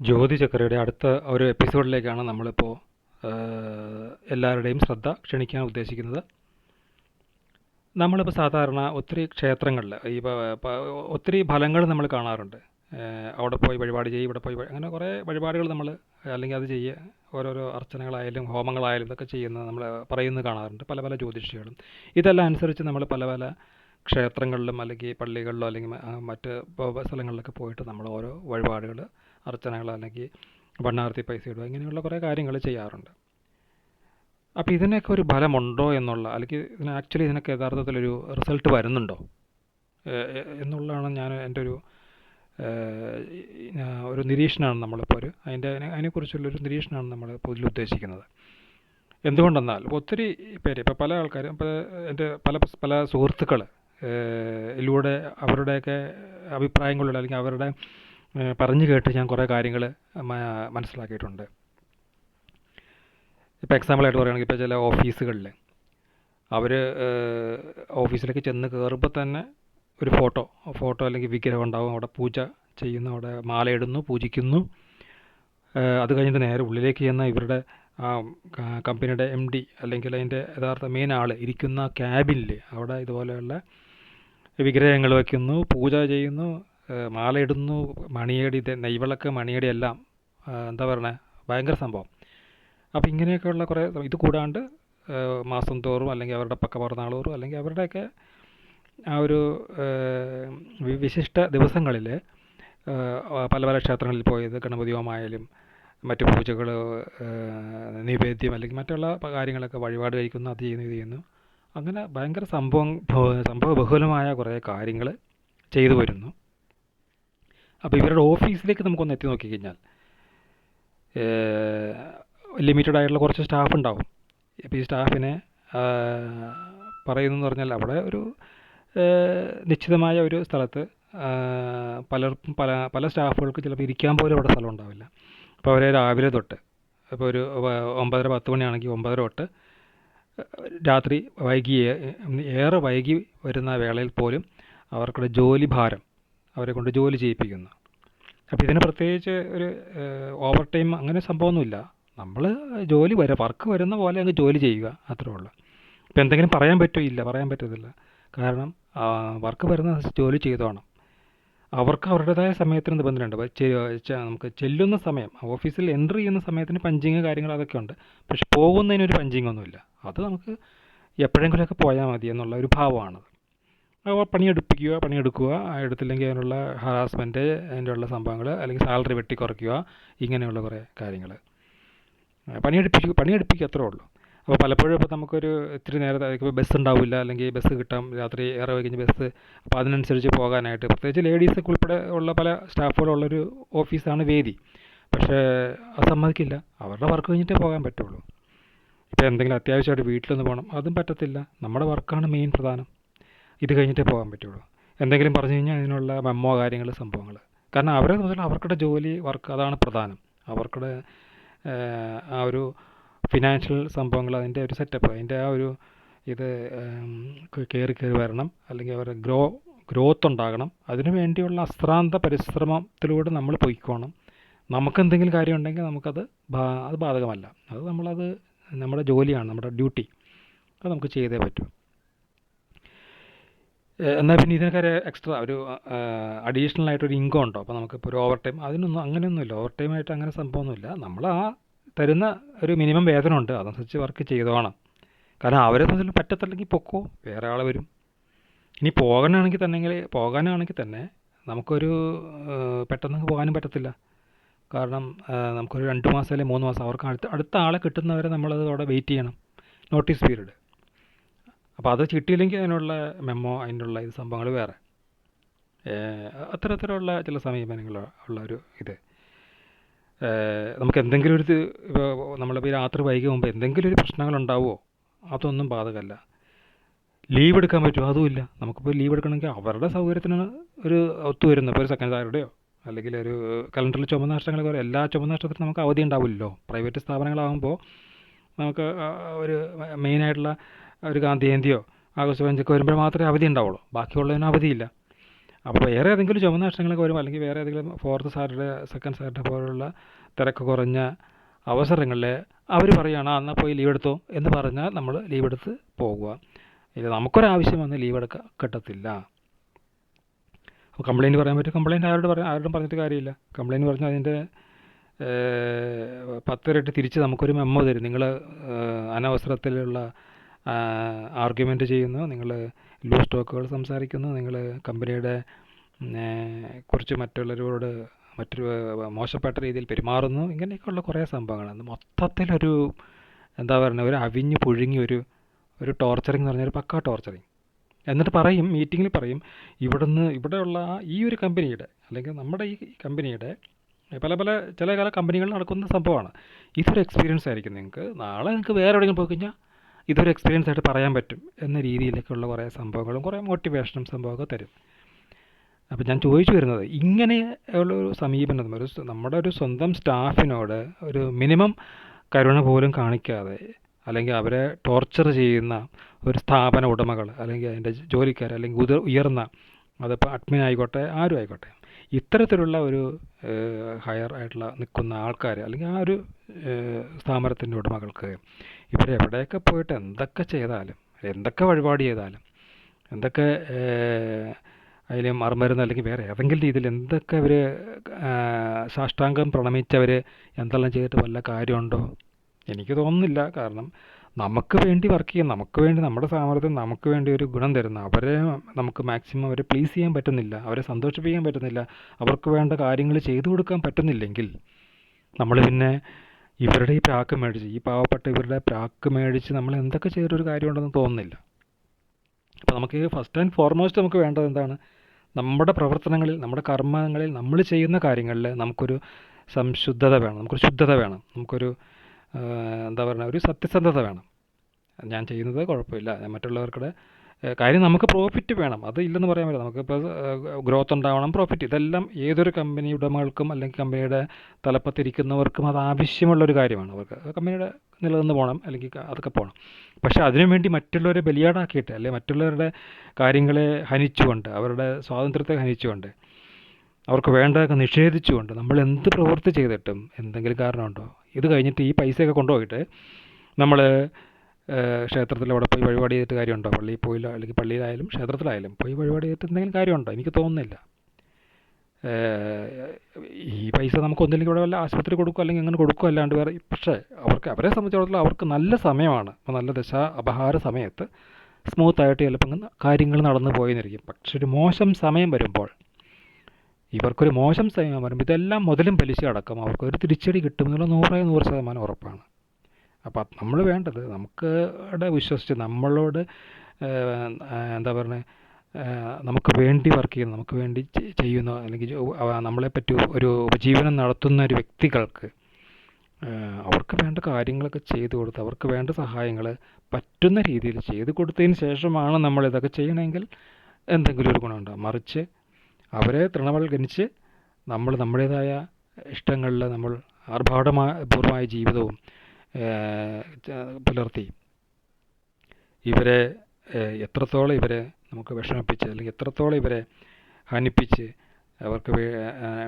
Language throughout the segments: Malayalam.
ജ്യോതി ചക്രയുടെ അടുത്ത ഒരു എപ്പിസോഡിലേക്കാണ് നമ്മളിപ്പോൾ എല്ലാവരുടെയും ശ്രദ്ധ ക്ഷണിക്കാൻ ഉദ്ദേശിക്കുന്നത്. നമ്മളിപ്പോൾ സാധാരണ ഒത്തിരി ക്ഷേത്രങ്ങളിൽ ഈ ഒത്തിരി ഫലങ്ങൾ നമ്മൾ കാണാറുണ്ട്. അവിടെ പോയി വഴിപാട് ചെയ്യുക ഇവിടെ പോയി അങ്ങനെ കുറേ വഴിപാടുകൾ നമ്മൾ അല്ലെങ്കിൽ അത് ചെയ്യുക ഓരോരോ അർച്ചനകളായാലും ഹോമങ്ങളായാലും ഇതൊക്കെ ചെയ്യുന്നത് നമ്മൾ പറയുന്നത് കാണാറുണ്ട് പല പല ജ്യോതിഷികളും. ഇതെല്ലാം അനുസരിച്ച് നമ്മൾ പല പല ക്ഷേത്രങ്ങളിലും അല്ലെങ്കിൽ പള്ളികളിലോ അല്ലെങ്കിൽ മറ്റ് സ്ഥലങ്ങളിലൊക്കെ പോയിട്ട് നമ്മൾ ഓരോ വഴിപാടുകൾ അർച്ചനകൾ അല്ലെങ്കിൽ ഭണ്ണാർത്തി പൈസ ഇടുക ഇങ്ങനെയുള്ള കുറേ കാര്യങ്ങൾ ചെയ്യാറുണ്ട്. അപ്പോൾ ഇതിനൊക്കെ ഒരു ഫലമുണ്ടോ എന്നുള്ള അല്ലെങ്കിൽ ഇതിന് ആക്ച്വലി ഇതിനൊക്കെ യഥാർത്ഥത്തിലൊരു റിസൾട്ട് വരുന്നുണ്ടോ? എന്നുള്ളതാണ് ഞാൻ എന്റെ ഒരു ഒരു നിരീക്ഷണമാണ് നമ്മളിപ്പോൾ ഒരു അതിന്റെ അതിനെക്കുറിച്ചുള്ളൊരു നിരീക്ഷണമാണ് നമ്മൾ ഇതിൽ ഉദ്ദേശിക്കുന്നത്. എന്തുകൊണ്ടെന്നാൽ ഒത്തിരി പേര് ഇപ്പോൾ പല ആൾക്കാരും ഇപ്പോൾ എന്റെ പല പല സുഹൃത്തുക്കൾ ഇതിലൂടെ അവരുടെയൊക്കെ അഭിപ്രായങ്ങളിലൂടെ അല്ലെങ്കിൽ അവരുടെ പറഞ്ഞു കേട്ട് ഞാൻ കുറേ കാര്യങ്ങൾ മനസ്സിലാക്കിയിട്ടുണ്ട്. ഇപ്പോൾ എക്സാമ്പിളായിട്ട് പറയുകയാണെങ്കിൽ ഇപ്പോൾ ചില ഓഫീസുകളിൽ അവർ ഓഫീസിലേക്ക് ചെന്ന് കയറുമ്പോൾ തന്നെ ഒരു ഫോട്ടോ ഫോട്ടോ അല്ലെങ്കിൽ വിഗ്രഹം ഉണ്ടാവും അവിടെ പൂജ ചെയ്യുന്നു അവിടെ മാലയിടുന്നു പൂജിക്കുന്നു. അത് കഴിഞ്ഞിട്ട് നേരെ ഉള്ളിലേക്ക് ചെന്ന ഇവരുടെ ആ കമ്പനിയുടെ എം ഡി അല്ലെങ്കിൽ അതിന്റെ യഥാർത്ഥ മെയിൻ ആൾ ഇരിക്കുന്ന ക്യാബിനിൽ അവിടെ ഇതുപോലെയുള്ള വിഗ്രഹങ്ങൾ വയ്ക്കുന്നു പൂജ ചെയ്യുന്നു മാലയിടുന്നു മണിയടി നെയ്വിളക്ക് മണിയടി എല്ലാം എന്താ പറയണേ ഭയങ്കര സംഭവം. അപ്പോൾ ഇങ്ങനെയൊക്കെയുള്ള കുറേ ഇത് കൂടാണ്ട് മാസം തോറും അല്ലെങ്കിൽ അവരുടെ പക്ക തോറും അല്ലെങ്കിൽ അവരുടെയൊക്കെ ആ ഒരു വിശിഷ്ട ദിവസങ്ങളിൽ പല പല ക്ഷേത്രങ്ങളിൽ പോയത് ഗണപതി ഹോമായാലും മറ്റു പൂജകൾ നിവേദ്യം അല്ലെങ്കിൽ മറ്റുള്ള കാര്യങ്ങളൊക്കെ വഴിപാട് കഴിക്കുന്നു അത് ചെയ്യുന്നു ഇത് ചെയ്യുന്നു. അങ്ങനെ ഭയങ്കര സംഭവം സംഭവ ബഹുലമായ കുറേ കാര്യങ്ങൾ ചെയ്തു വരുന്നു. അപ്പോൾ ഇവരുടെ ഓഫീസിലേക്ക് നമുക്കൊന്ന് എത്തി നോക്കിക്കഴിഞ്ഞാൽ ലിമിറ്റഡ് ആയിട്ടുള്ള കുറച്ച് സ്റ്റാഫ് ഉണ്ടാവും. ഇപ്പോൾ ഈ സ്റ്റാഫിനെ പറയുന്നതെന്ന് പറഞ്ഞാൽ അവിടെ ഒരു നിശ്ചിതമായ ഒരു സ്ഥലത്ത് പലർക്കും പല പല സ്റ്റാഫുകൾക്ക് ചിലപ്പോൾ ഇരിക്കാൻ പോലും അവിടെ സ്ഥലം ഉണ്ടാവില്ല. അപ്പോൾ അവരെ രാവിലെ തൊട്ട് ഇപ്പോൾ ഒരു ഒമ്പതര പത്ത് മണിയാണെങ്കിൽ ഒമ്പതര തൊട്ട് രാത്രി വൈകി ഏറെ വൈകി വരുന്ന വേളയിൽ പോലും അവർക്കുള്ള ജോലി ഭാരം അവരെ കൊണ്ട് ജോലി ചെയ്യിപ്പിക്കുന്നു. അപ്പോൾ ഇതിന് പ്രത്യേകിച്ച് ഒരു ഓവർ ടൈം അങ്ങനെ സംഭവമൊന്നുമില്ല. നമ്മൾ ജോലി വരെ വർക്ക് വരുന്ന പോലെ അങ്ങ് ജോലി ചെയ്യുക അത്രേ ഉള്ളൂ. ഇപ്പം എന്തെങ്കിലും പറയാൻ പറ്റുമോ? ഇല്ല പറയാൻ പറ്റത്തില്ല. കാരണം വർക്ക് വരുന്ന ജോലി ചെയ്തോണം. അവർക്ക് അവരുടേതായ സമയത്തിന് നിബന്ധനയുണ്ട്. നമുക്ക് ചെല്ലുന്ന സമയം ഓഫീസിൽ എൻട്രി ചെയ്യുന്ന സമയത്തിന് പഞ്ചിങ് കാര്യങ്ങൾ അതൊക്കെ ഉണ്ട്. പക്ഷെ പോകുന്നതിനൊരു പഞ്ചിങ് ഒന്നുമില്ല. അത് നമുക്ക് എപ്പോഴെങ്കിലുമൊക്കെ പോയാൽ മതി എന്നുള്ള ഒരു ഭാവമാണത്. പണിയെടുപ്പിക്കുക പണിയെടുക്കുക എടുത്തില്ലെങ്കിൽ അതിനുള്ള ഹറാസ്മെന്റ് അതിന്റെ ഉള്ള സംഭവങ്ങൾ അല്ലെങ്കിൽ സാലറി വെട്ടിക്കുറയ്ക്കുക ഇങ്ങനെയുള്ള കുറേ കാര്യങ്ങൾ. പണിയെടുപ്പിക്കുക പണിയെടുപ്പിക്കുക അത്രേ ഉള്ളൂ. അപ്പോൾ പലപ്പോഴും ഇപ്പോൾ നമുക്കൊരു ഇത്തിരി നേരത്തെ ഇപ്പോൾ ബസ് ഉണ്ടാവില്ല അല്ലെങ്കിൽ ബസ് കിട്ടാം രാത്രി ഏറെ വൈകിഞ്ഞ് ബസ് അപ്പോൾ അതിനനുസരിച്ച് പോകാനായിട്ട്. പ്രത്യേകിച്ച് ലേഡീസൊക്കെ ഉൾപ്പെടെ ഉള്ള പല സ്റ്റാഫുകളുള്ളൊരു ഓഫീസാണ് വേദി. പക്ഷേ അത് സമ്മതിക്കില്ല. അവരുടെ വർക്ക് കഴിഞ്ഞിട്ടേ പോകാൻ പറ്റുള്ളൂ. ഇപ്പോൾ എന്തെങ്കിലും അത്യാവശ്യമായിട്ട് വീട്ടിലൊന്ന് പോകണം അതും പറ്റത്തില്ല. നമ്മുടെ വർക്കാണ് മെയിൻ പ്രധാനം. ഇത് കഴിഞ്ഞിട്ടേ പോകാൻ പറ്റുള്ളൂ. എന്തെങ്കിലും പറഞ്ഞു കഴിഞ്ഞാൽ അതിനുള്ള മെമ്മോ കാര്യങ്ങൾ സംഭവങ്ങൾ. കാരണം അവരെ മുതൽ അവർക്കുടെ ജോലി വർക്ക് അതാണ് പ്രധാനം. അവർക്കുടെ ആ ഒരു ഫിനാൻഷ്യൽ സംഭവങ്ങൾ അതിന്റെ ഒരു സെറ്റപ്പ് അതിന്റെ ആ ഒരു ഇത് കയറി കയറി വരണം. അല്ലെങ്കിൽ അവരുടെ ഗ്രോ ഗ്രോത്ത് ഉണ്ടാകണം. അതിനു വേണ്ടിയുള്ള അശ്രാന്ത പരിശ്രമത്തിലൂടെ നമ്മൾ പൊയ്ക്കോണം. നമുക്ക് എന്തെങ്കിലും കാര്യം ഉണ്ടെങ്കിൽ നമുക്കത് അത് ബാധകമല്ല. അത് നമ്മളത് നമ്മുടെ ജോലിയാണ് നമ്മുടെ ഡ്യൂട്ടി അത് നമുക്ക് ചെയ്തേ പറ്റൂ. എന്നാൽ പിന്നെ ഇതിനൊക്കെ എക്സ്ട്രാ ഒരു അഡീഷണൽ ആയിട്ടൊരു ഇൻകം ഉണ്ടോ? അപ്പോൾ നമുക്കിപ്പോൾ ഒരു ഓവർ ടൈം അതിനൊന്നും അങ്ങനെയൊന്നുമില്ല. ഓവർ ടൈം ആയിട്ട് അങ്ങനെ സംഭവമൊന്നുമില്ല. നമ്മൾ ആ തരുന്ന ഒരു മിനിമം വേതനം ഉണ്ട്. അതനുസരിച്ച് വർക്ക് ചെയ്തോണം. കാരണം അവരെ സംബന്ധിച്ച് പറ്റത്തില്ലെങ്കിൽ പൊക്കോ? വേറെ ആൾ വരും. ഇനി പോകാനാണെങ്കിൽ തന്നെ പോകാനാണെങ്കിൽ തന്നെ നമുക്കൊരു പെട്ടെന്ന് പോകാനും പറ്റത്തില്ല. കാരണം നമുക്കൊരു രണ്ട് മാസം അല്ലെങ്കിൽ മൂന്ന് മാസം അവർക്ക് അടുത്ത അടുത്ത ആളെ കിട്ടുന്നവരെ നമ്മളത് അവിടെ വെയിറ്റ് ചെയ്യണം. നോട്ടീസ് പീരീഡ് അപ്പോൾ അത് കിട്ടിയില്ലെങ്കിൽ അതിനുള്ള മെമ്മോ അതിനുള്ള ഇത് സംഭവങ്ങൾ വേറെ. അത്തരത്തിലുള്ള ചില സമീപനങ്ങൾ ഉള്ള ഒരു ഇത്. നമുക്ക് എന്തെങ്കിലും ഒരു ഇപ്പോൾ നമ്മളിപ്പോൾ രാത്രി വൈകി മുമ്പ് എന്തെങ്കിലും ഒരു പ്രശ്നങ്ങൾ ഉണ്ടാവുമോ അതൊന്നും ബാധകമല്ല. ലീവ് എടുക്കാൻ പറ്റുമോ? അതുമില്ല നമുക്കിപ്പോൾ ലീവ് എടുക്കണമെങ്കിൽ അവരുടെ സൗകര്യത്തിനാണ് ഒരു ഒത്തുവരുന്നത് ഇപ്പോൾ ഒരു സെക്കൻഡ് സാറ്റർഡേയോ അല്ലെങ്കിൽ ഒരു കലണ്ടറിൽ ചുമന്ന നഷ്ടങ്ങളൊക്കെ എല്ലാ ചുമന്ന നഷ്ടത്തിനും നമുക്ക് അവധി ഉണ്ടാവില്ലല്ലോ. പ്രൈവറ്റ് സ്ഥാപനങ്ങളാകുമ്പോൾ നമുക്ക് ഒരു മെയിനായിട്ടുള്ള ഒരു ഗാന്ധി ജയന്തിയോ ആഗസ്റ്റ് പതിനഞ്ചൊക്കെ വരുമ്പോൾ മാത്രമേ അവധി ഉണ്ടാവുള്ളൂ. ബാക്കിയുള്ളതിന് അവധിയില്ല. അപ്പോൾ വേറെ ഏതെങ്കിലും ചുമന്ന നഷ്ടങ്ങളൊക്കെ വരുമ്പോൾ അല്ലെങ്കിൽ വേറെ ഏതെങ്കിലും ഫോർത്ത് സാറ്റർഡേ സെക്കൻഡ് സാറ്റർഡേ പോലുള്ള തിരക്ക് കുറഞ്ഞ അവസരങ്ങളിൽ അവർ പറയുകയാണ് ആ എന്നാൽ പോയി ലീവ് എടുത്തോ? എന്ന് പറഞ്ഞാൽ നമ്മൾ ലീവ് എടുത്ത് പോകുക. ഇത് നമുക്കൊരാവശ്യം വന്ന് ലീവ് എടുക്കാൻ കിട്ടത്തില്ല. അപ്പോൾ കംപ്ലയിന്റ് പറയാൻ പറ്റും. കംപ്ലയിന്റ് ആരോട് പറയാം ആരോടും പറഞ്ഞിട്ട് കാര്യമില്ല. കംപ്ലയിന്റ് പറഞ്ഞാൽ അതിന്റെ പത്തിരട്ടി തിരിച്ച് നമുക്കൊരു മെമ്മോ തരും. നിങ്ങൾ അനവസരത്തിലുള്ള ആർഗ്യുമെന്റ് ചെയ്യുന്നു. നിങ്ങൾ ലൂസ് സ്റ്റോക്കുകൾ സംസാരിക്കുന്നു. നിങ്ങൾ കമ്പനിയുടെ കുറച്ച് മറ്റുള്ളവരോട് മറ്റൊരു മോശപ്പെട്ട രീതിയിൽ പെരുമാറുന്നു. ഇങ്ങനെയൊക്കെയുള്ള കുറേ സംഭവങ്ങളാണ്. മൊത്തത്തിലൊരു എന്താ പറയുക ഒരു അവിഞ്ഞ് പുഴുങ്ങി ഒരു ഒരു ടോർച്ചറിങ് എന്ന് പറഞ്ഞാൽ ഒരു പക്കാ ടോർച്ചറിങ് എന്നിട്ട് പറയും മീറ്റിങ്ങിൽ പറയും ഇവിടുന്ന് ഇവിടെയുള്ള ഈ ഒരു കമ്പനിയുടെ അല്ലെങ്കിൽ നമ്മുടെ ഈ കമ്പനിയുടെ പല പല ചില പല കമ്പനികളിൽ നടക്കുന്ന സംഭവമാണ്. ഇതൊരു എക്സ്പീരിയൻസ് ആയിരിക്കും നിങ്ങൾക്ക്. നാളെ നിങ്ങൾക്ക് വേറെ എവിടെയെങ്കിലും പോയി കഴിഞ്ഞാൽ ഇതൊരു എക്സ്പീരിയൻസ് ആയിട്ട് പറയാൻ പറ്റും എന്ന രീതിയിലേക്കുള്ള കുറേ സംഭവങ്ങളും കുറേ മോട്ടിവേഷനും സംഭവമൊക്കെ തരും. അപ്പോൾ ഞാൻ ചോദിച്ചു വരുന്നത് ഇങ്ങനെ ഉള്ളൊരു സമീപനം ഒരു നമ്മുടെ ഒരു സ്വന്തം സ്റ്റാഫിനോട് ഒരു മിനിമം കരുണ പോലും കാണിക്കാതെ അല്ലെങ്കിൽ അവരെ ടോർച്ചർ ചെയ്യുന്ന ഒരു സ്ഥാപന ഉടമകൾ അല്ലെങ്കിൽ അതിന്റെ ജോലിക്കാർ അല്ലെങ്കിൽ ഉയർ ഉയർന്ന അതിപ്പോൾ അഡ്മിൻ ആയിക്കോട്ടെ ആരും ആയിക്കോട്ടെ ഇത്തരത്തിലുള്ള ഒരു ഹയർ ആയിട്ടുള്ള നിൽക്കുന്ന ആൾക്കാർ അല്ലെങ്കിൽ ആ ഒരു സ്ഥാപനത്തിന്റെ ഉടമകൾക്ക് ഇവരെവിടെയൊക്കെ പോയിട്ട് എന്തൊക്കെ ചെയ്താലും എന്തൊക്കെ വഴിപാട് ചെയ്താലും എന്തൊക്കെ അതിൽ മറുമരുന്ന് അല്ലെങ്കിൽ വേറെ ഏതെങ്കിലും രീതിയിൽ എന്തൊക്കെ അവർ സാഷ്ടാംഗം പ്രണമിച്ചവർ എന്തെല്ലാം ചെയ്തിട്ട് വല്ല കാര്യമുണ്ടോ? എനിക്ക് തോന്നുന്നില്ല. കാരണം നമുക്ക് വേണ്ടി വർക്ക് ചെയ്യാൻ നമുക്ക് വേണ്ടി നമ്മുടെ സാമർത്ഥ്യം നമുക്ക് വേണ്ടി ഒരു ഗുണം തരുന്ന അവരെ നമുക്ക് മാക്സിമം അവരെ പ്ലീസ് ചെയ്യാൻ പറ്റുന്നില്ല അവരെ സന്തോഷിപ്പിക്കാൻ പറ്റുന്നില്ല അവർക്ക് വേണ്ട കാര്യങ്ങൾ ചെയ്തു കൊടുക്കാൻ പറ്റുന്നില്ലെങ്കിൽ നമ്മൾ പിന്നെ ഇവരുടെ ഈ പ്രാക്ക് മേടിച്ച് ഈ പാവപ്പെട്ട ഇവരുടെ പ്രാക്ക് മേടിച്ച് നമ്മൾ എന്തൊക്കെ ചെയ്തൊരു കാര്യമുണ്ടെന്ന് തോന്നുന്നില്ല. അപ്പോൾ നമുക്ക് ഫസ്റ്റ് ആൻഡ് ഫോർമോസ്റ്റ് നമുക്ക് വേണ്ടത് എന്താണ്? നമ്മുടെ പ്രവർത്തനങ്ങളിൽ നമ്മുടെ കർമ്മങ്ങളിൽ നമ്മൾ ചെയ്യുന്ന കാര്യങ്ങളിൽ നമുക്കൊരു സംശുദ്ധത വേണം നമുക്കൊരു ശുദ്ധത വേണം നമുക്കൊരു എന്താ പറയുക ഒരു സത്യസന്ധത വേണം. ഞാൻ ചെയ്യുന്നത് കുഴപ്പമില്ല. മറ്റുള്ളവർക്കുടെ കാര്യം നമുക്ക് പ്രോഫിറ്റ് വേണം. അത് ഇല്ലെന്ന് പറയാൻ പറ്റില്ല. നമുക്കിപ്പോൾ ഗ്രോത്ത് ഉണ്ടാവണം പ്രോഫിറ്റ് ഇതെല്ലാം ഏതൊരു കമ്പനി ഉടമകൾക്കും അല്ലെങ്കിൽ കമ്പനിയുടെ തലപ്പത്തിരിക്കുന്നവർക്കും അത് ആവശ്യമുള്ളൊരു കാര്യമാണ്. അവർക്ക് കമ്പനിയുടെ നിലനിന്ന് പോകണം അല്ലെങ്കിൽ അതൊക്കെ പോകണം പക്ഷേ അതിനുവേണ്ടി മറ്റുള്ളവരെ ബലിയാടാക്കിയിട്ട് അല്ലെങ്കിൽ മറ്റുള്ളവരുടെ കാര്യങ്ങളെ ഹനിച്ചുകൊണ്ട് അവരുടെ സ്വാതന്ത്ര്യത്തെ ഹനിച്ചുകൊണ്ട് അവർക്ക് വേണ്ടതൊക്കെ നിഷേധിച്ചുകൊണ്ട് നമ്മൾ എന്ത് പ്രവൃത്തി ചെയ്തിട്ടും എന്തെങ്കിലും കാരണമുണ്ടോ? ഇത് കഴിഞ്ഞിട്ട് ഈ പൈസയൊക്കെ കൊണ്ടുപോയിട്ട് നമ്മൾ ക്ഷേത്രത്തിൽ അവിടെ പോയി വഴിപാട് ചെയ്തിട്ട് കാര്യമുണ്ടോ? പള്ളിയിൽ പോയില്ല അല്ലെങ്കിൽ പള്ളിയിലായാലും ക്ഷേത്രത്തിലായാലും പോയി വഴിപാട് ചെയ്തിട്ട് എന്തെങ്കിലും കാര്യമുണ്ടോ? എനിക്ക് തോന്നുന്നില്ല. ഈ പൈസ നമുക്ക് ഒന്നില്ലെങ്കിൽ ഇവിടെ വല്ല ആശുപത്രി കൊടുക്കുക അല്ലെങ്കിൽ അങ്ങനെ കൊടുക്കുക അല്ലാണ്ട് വേറെ പക്ഷേ അവർക്ക് അവരെ സംബന്ധിച്ചിടത്തോളം അവർക്ക് നല്ല സമയമാണ്. നല്ല ദശ അപഹാര സമയത്ത് സ്മൂത്തായിട്ട് ചിലപ്പോൾ കാര്യങ്ങൾ നടന്നു പോയെന്നിരിക്കും. പക്ഷെ ഒരു മോശം സമയം വരുമ്പോൾ ഇവർക്കൊരു മോശം സമയം വരുമ്പോൾ ഇതെല്ലാം മുതലും പലിശ അടക്കം അവർക്കൊരു തിരിച്ചടി കിട്ടുമെന്നുള്ള നൂറേ നൂറ് ശതമാനം ഉറപ്പാണ്. അപ്പോൾ നമ്മൾ വേണ്ടത് നമുക്ക് വിശ്വസിച്ച് നമ്മളോട് എന്താ പറയുക നമുക്ക് വേണ്ടി വർക്ക് ചെയ്യുന്ന നമുക്ക് വേണ്ടി ചെയ്യുന്ന അല്ലെങ്കിൽ നമ്മളെപ്പറ്റി ഒരു ഉപജീവനം നടത്തുന്ന ഒരു വ്യക്തികൾക്ക് അവർക്ക് വേണ്ട കാര്യങ്ങളൊക്കെ ചെയ്തു കൊടുത്ത് അവർക്ക് വേണ്ട സഹായങ്ങൾ പറ്റുന്ന രീതിയിൽ ചെയ്തു കൊടുത്തതിന് ശേഷമാണ് നമ്മൾ ഇതൊക്കെ ചെയ്യണമെങ്കിൽ എന്തെങ്കിലും ഒരു ഗുണമുണ്ടാകും മറിച്ച് അവരെ തൃണവൽക്കരിച്ച് നമ്മൾ നമ്മുടേതായ ഇഷ്ടങ്ങളിൽ നമ്മൾ ആർഭാടമായ പൂർവമായ ജീവിതവും പുലർത്തി. ഇവരെ എത്രത്തോളം ഇവരെ നമുക്ക് വിഷമിപ്പിച്ച് അല്ലെങ്കിൽ എത്രത്തോളം ഇവരെ ഹനിപ്പിച്ച് അവർക്ക്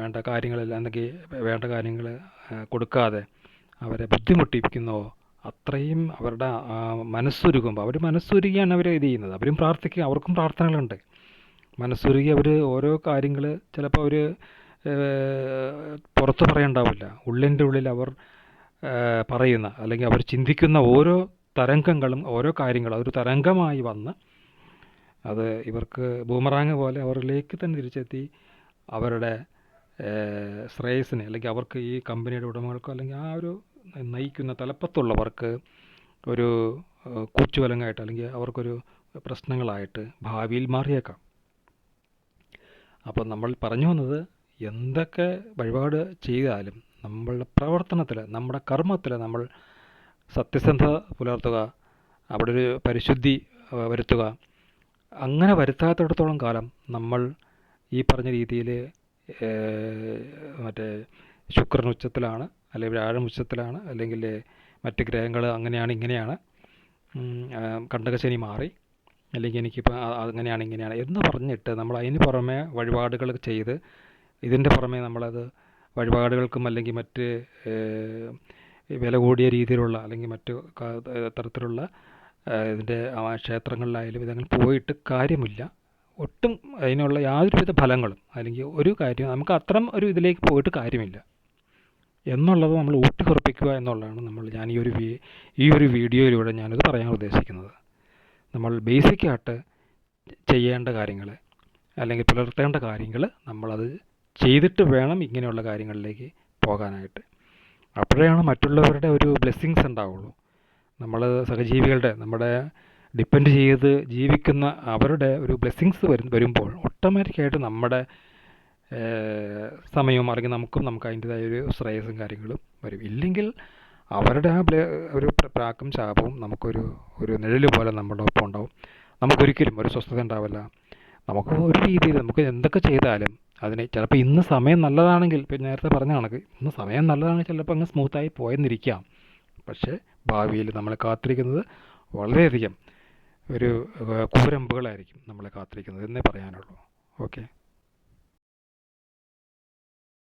വേണ്ട കാര്യങ്ങളെല്ലാം അല്ലെങ്കിൽ വേണ്ട കാര്യങ്ങൾ കൊടുക്കാതെ അവരെ ബുദ്ധിമുട്ടിപ്പിക്കുന്നോ അത്രയും അവരുടെ മനസ്സുരുകുമ്പോൾ അവർ മനസ്സുരുകിയാണ് അവർ ഇത് ചെയ്യുന്നത്. അവരും പ്രാർത്ഥിക്കുക അവർക്കും പ്രാർത്ഥനകളുണ്ട്. മനസ്സുരുകി അവർ ഓരോ കാര്യങ്ങൾ ചിലപ്പോൾ അവർ പുറത്ത് പറയണ്ടാവില്ല. ഉള്ളിന്റെ ഉള്ളിൽ അവർ പറയുന്ന അല്ലെങ്കിൽ അവർ ചിന്തിക്കുന്ന ഓരോ തരംഗങ്ങളും ഓരോ കാര്യങ്ങളും അതൊരു തരംഗമായി വന്ന് അത് ഇവർക്ക് ബൂമറാങ് പോലെ അവരിലേക്ക് തന്നെ തിരിച്ചെത്തി അവരുടെ ശ്രേയസിനെ അല്ലെങ്കിൽ അവർക്ക് ഈ കമ്പനിയുടെ ഉടമകൾക്കോ അല്ലെങ്കിൽ ആ ഒരു നയിക്കുന്ന തലപ്പത്തുള്ളവർക്ക് ഒരു കൂച്ചുവലങ്ങായിട്ട് അല്ലെങ്കിൽ അവർക്കൊരു പ്രശ്നങ്ങളായിട്ട് ഭാവിയിൽ മാറിയേക്കാം. അപ്പോൾ നമ്മൾ പറഞ്ഞു വന്നത് എന്തൊക്കെ വഴിപാട് ചെയ്താലും നമ്മളുടെ പ്രവർത്തനത്തിൽ നമ്മുടെ കർമ്മത്തിൽ നമ്മൾ സത്യസന്ധ പുലർത്തുക അവിടെ ഒരു പരിശുദ്ധി വരുത്തുക. അങ്ങനെ വരുത്താത്തിടത്തോളം കാലം നമ്മൾ ഈ പറഞ്ഞ രീതിയിൽ മറ്റേ ശുക്രൻ ഉച്ചത്തിലാണ് അല്ലെങ്കിൽ വ്യാഴം ഉച്ചത്തിലാണ് അല്ലെങ്കിൽ മറ്റ് ഗ്രഹങ്ങൾ അങ്ങനെയാണ് ഇങ്ങനെയാണ് കണ്ടകശനി മാറി. അല്ലെങ്കിൽ എനിക്കിപ്പോൾ അങ്ങനെയാണ് ഇങ്ങനെയാണ് എന്ന് പറഞ്ഞിട്ട് നമ്മൾ അതിന് പുറമെ വഴിപാടുകൾ ചെയ്ത് ഇതിന്റെ പുറമെ നമ്മളത് വഴിപാടുകൾക്കും അല്ലെങ്കിൽ മറ്റ് വില കൂടിയ രീതിയിലുള്ള അല്ലെങ്കിൽ മറ്റു തരത്തിലുള്ള ഇതിന്റെ ക്ഷേത്രങ്ങളിലായാലും ഇതങ്ങനെ പോയിട്ട് കാര്യമില്ല. ഒട്ടും അതിനുള്ള യാതൊരുവിധ ഫലങ്ങളും അല്ലെങ്കിൽ ഒരു കാര്യം നമുക്ക് അത്തരം ഒരു ഇതിലേക്ക് പോയിട്ട് കാര്യമില്ല. എന്നുള്ളത് നമ്മൾ ഊട്ടി ഉറപ്പിക്കുക എന്നുള്ളതാണ് നമ്മൾ ഞാൻ ഈ ഒരു ഈ ഒരു വീഡിയോയിലൂടെ ഞാനത് പറയാൻ ഉദ്ദേശിക്കുന്നത്. നമ്മൾ ബേസിക്കായിട്ട് ചെയ്യേണ്ട കാര്യങ്ങൾ അല്ലെങ്കിൽ പുലർത്തേണ്ട കാര്യങ്ങൾ നമ്മളത് ചെയ്തിട്ട് വേണം ഇങ്ങനെയുള്ള കാര്യങ്ങളിലേക്ക് പോകാനായിട്ട്. അപ്പോഴാണ് മറ്റുള്ളവരുടെ ഒരു ബ്ലെസ്സിങ്സ് ഉണ്ടാവുള്ളൂ. നമ്മൾ സഹജീവികളുടെ നമ്മുടെ ഡിപ്പെൻഡ് ചെയ്ത് ജീവിക്കുന്ന അവരുടെ ഒരു ബ്ലെസ്സിങ്സ് വരും വരുമ്പോൾ ഓട്ടോമാറ്റിക്കായിട്ട് നമ്മുടെ സമയവും അല്ലെങ്കിൽ നമുക്കും നമുക്ക് അതിന്റെതായ ഒരു ശ്രേയസ്സും കാര്യങ്ങളും വരും. ഇല്ലെങ്കിൽ അവരുടെ ആ ബ്ലേ ഒരു പ്ര- പ്രാക്കും ശാപവും നമുക്കൊരു ഒരു നിഴൽ പോലെ നമ്മുടെ ഒപ്പം ഉണ്ടാവും. നമുക്കൊരിക്കലും ഒരു സ്വസ്ഥത ഉണ്ടാവില്ല. നമുക്ക് ഒരു രീതിയിൽ നമുക്ക് എന്തൊക്കെ ചെയ്താലും അതിന് ചിലപ്പോൾ ഇന്ന് സമയം നല്ലതാണെങ്കിൽ ഇപ്പം നേരത്തെ പറഞ്ഞ കണക്ക് ഇന്ന് സമയം നല്ലതാണെങ്കിൽ ചിലപ്പോൾ അങ്ങ് സ്മൂത്തായി പോയെന്നിരിക്കാം. പക്ഷേ ഭാവിയിൽ നമ്മളെ കാത്തിരിക്കുന്നത് വളരെയധികം ഒരു കൂരമ്പുകളായിരിക്കും നമ്മളെ കാത്തിരിക്കുന്നത് എന്നേ പറയാനുള്ളൂ. ഓക്കെ.